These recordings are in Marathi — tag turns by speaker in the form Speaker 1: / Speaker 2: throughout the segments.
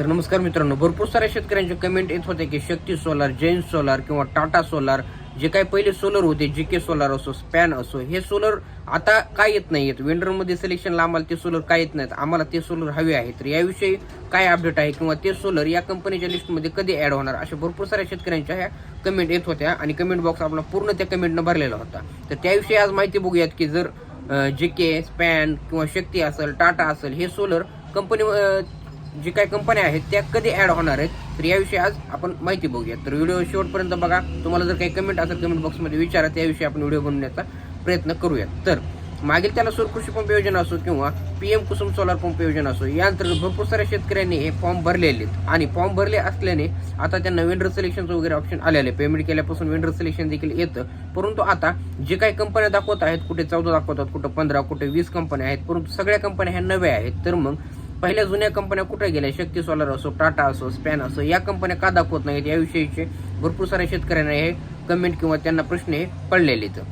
Speaker 1: तर नमस्कार मित्रांनो भरपूर साऱ्या शेतकऱ्यांचे कमेंट येत होते की शक्ती सोलार जैन सोलार किंवा टाटा सोलार जे काही पहिले सोलर होते जी के सोलार असो स्पॅन असो हे सोलर आता काय येत नाही आहेत वेंडरमध्ये सिलेक्शनला आम्हाला ते सोलर काय येत नाहीत? आम्हाला ते सोलर हवे आहेत तर याविषयी काय अपडेट आहे किंवा ते सोलर या कंपनीच्या लिस्टमध्ये कधी ऍड होणार? अशा भरपूर साऱ्या शेतकऱ्यांच्या ह्या कमेंट येत होत्या आणि कमेंट बॉक्स आपला पूर्ण त्या कमेंटनं भरलेला होता. तर त्याविषयी आज माहिती बघूयात की जर जे के स्पॅन किंवा शक्ती असेल टाटा असेल हे सोलर कंपनी जे काही कंपन्या आहेत त्या कधी ऍड होणार आहेत तर याविषयी आज आपण माहिती बघूया. तर व्हिडिओ शेवटपर्यंत बघा तुम्हाला जर काही कमेंट असेल कमेंट बॉक्समध्ये विचारा त्याविषयी आपण व्हिडिओ बनवण्याचा प्रयत्न करूयात. तर मागील त्याला सूर कृषी पंप योजना असो किंवा पीएम कुसुम सोलार पंप योजना असो या अंतर्गत भरपूर साऱ्या शेतकऱ्यांनी हे फॉर्म भरलेले आहेत. आणि फॉर्म भरले असल्याने आता त्यांना वेंडर सिलेक्शनचं वगैरे ऑप्शन आलेले पेमेंट केल्यापासून वेंडर सिलेक्शन देखील येतं. परंतु आता जे काही कंपन्या दाखवत आहेत कुठे चौदा दाखवतात कुठे पंधरा कुठे वीस कंपन्या आहेत परंतु सगळ्या कंपन्या ह्या नव्या आहेत तर मग पहिल्या जुन्या कंपन्या कुठे गेल्या? शक्ती सोलर असो टाटा असो स्पॅन असो या कंपन्या का दाखवत नाहीत? याविषयीचे भरपूर साऱ्या शेतकऱ्यांना हे कमेंट किंवा त्यांना प्रश्न हे पडलेले आहेत.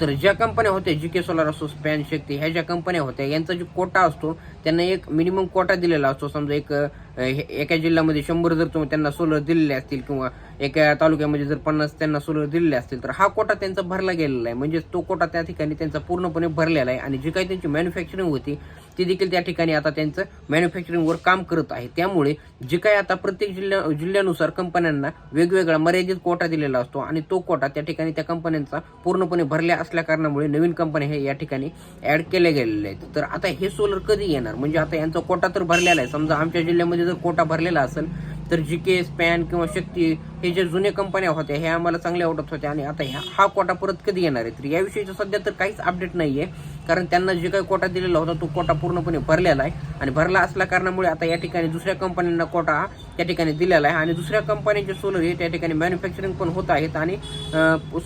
Speaker 1: तर ज्या कंपन्या होत्या जी के सोलार असो स्पॅन शक्ती ह्या ज्या कंपन्या होत्या यांचा जो कोटा असतो त्यांना एक मिनिमम कोटा दिलेला असतो. समजा एक हे- एका जिल्ह्यामध्ये शंभर जर तुम्ही त्यांना सोलर दिलेले असतील किंवा एका तालुक्यामध्ये जर पन्नास त्यांना सोलर दिलेले असतील तर हा कोटा त्यांचा भरला गेलेला आहे. म्हणजे तो कोटा त्या ठिकाणी त्यांचा पूर्णपणे भरलेला आहे. आणि जी काही त्यांची मॅन्युफॅक्चरिंग होती ते देखील त्या ठिकाणी आता त्यांचं मॅन्युफॅक्चरिंगवर काम करत आहे. त्यामुळे जे काही आता प्रत्येक जिल्ह्या जिल्ह्यानुसार कंपन्यांना वेगवेगळा मर्यादित कोटा दिलेला असतो आणि तो कोटा त्या ठिकाणी त्या कंपन्यांचा पूर्णपणे भरल्या असल्या कारणामुळे नवीन कंपन्या हे या ठिकाणी ऍड केल्या गेलेल्या आहेत. तर आता हे सोलर कधी येणार? म्हणजे आता यांचा कोटा तर भरलेला आहे. समजा आमच्या जिल्ह्यामध्ये जर कोटा भरलेला असेल तर जी के स्पॅन किंवा शक्ती हे जे जुने कंपन्या होत्या हे आम्हाला चांगल्या आवडत होत्या आणि आता ह्या हा कोटा परत कधी येणार आहे? तर याविषयीचं सध्या तर काहीच अपडेट नाही आहे कारण त्यांना जे काही कोटा दिलेला होता तो कोटा पूर्णपणे भरलेला आहे. आणि भरला असल्या कारणामुळे आता या ठिकाणी दुसऱ्या कंपन्यांना कोटा त्या ठिकाणी दिलेला आहे. आणि दुसऱ्या कंपन्यांचे सोलर हे त्या ठिकाणी मॅन्युफॅक्चरिंग पण होत आहेत आणि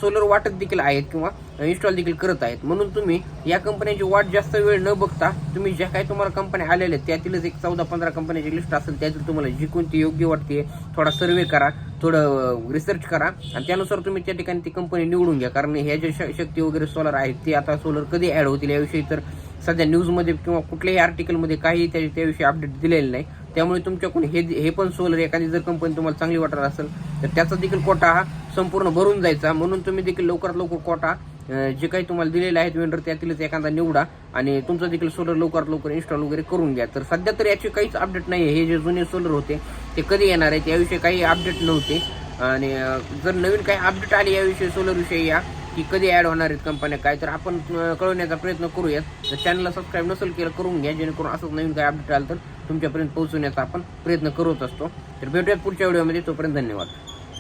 Speaker 1: सोलर वाटत देखील आहेत किंवा इन्स्टॉल देखील करत आहेत. म्हणून तुम्ही या कंपन्यांची वाट जास्त वेळ न बघता तुम्ही ज्या काही तुम्हाला कंपन्या आलेल्या आहेत त्यातीलच एक चौदा पंधरा कंपन्याची लिस्ट असेल त्यातील तुम्हाला जी कोणती योग्य वाटते थोडा सर्वे करा. थोडं रिसर्च करा. आणि त्यानुसार तुम्ही त्या ठिकाणी ती कंपनी निवडून घ्या. कारण ह्या ज्या श- शक्ती वगैरे सोलर आहेत ते आता सोलर कधी ॲड होतील याविषयी तर सध्या न्यूजमध्ये किंवा कुठल्याही आर्टिकलमध्ये काही त्या त्याविषयी अपडेट दिलेलं नाही. त्यामुळे तुमच्याकडून हे हे पण सोलर एखादी जर कंपनी तुम्हाला चांगली वाटत असेल तर त्याचा देखील कोटा हा संपूर्ण भरून जायचा. म्हणून तुम्ही देखील लवकरात लवकर कोटा जे काही तुम्हाला दिलेले आहेत वेंडर त्यातीलच एखादा निवडा आणि तुमचं देखील सोलर लवकरात लवकर इन्स्टॉल वगैरे करून घ्या. तर सध्या तर याची काहीच अपडेट नाही आहे हे जे जुने सोलर होते ते कधी येणार आहेत याविषयी काही अपडेट नव्हते. आणि जर नवीन काही अपडेट आली याविषयी सोलरविषयी या की कधी ॲड होणार आहेत कंपन्या काय तर आपण कळवण्याचा प्रयत्न करूयात. तर चॅनलला सबस्क्राईब नसेल केलं करून घ्या. जेणेकरून असंच नवीन काही अपडेट आलं तर तुमच्यापर्यंत पोहोचवण्याचा आपण प्रयत्न करत असतो. तर भेटूयात पुढच्या व्हिडिओमध्ये तोपर्यंत धन्यवाद.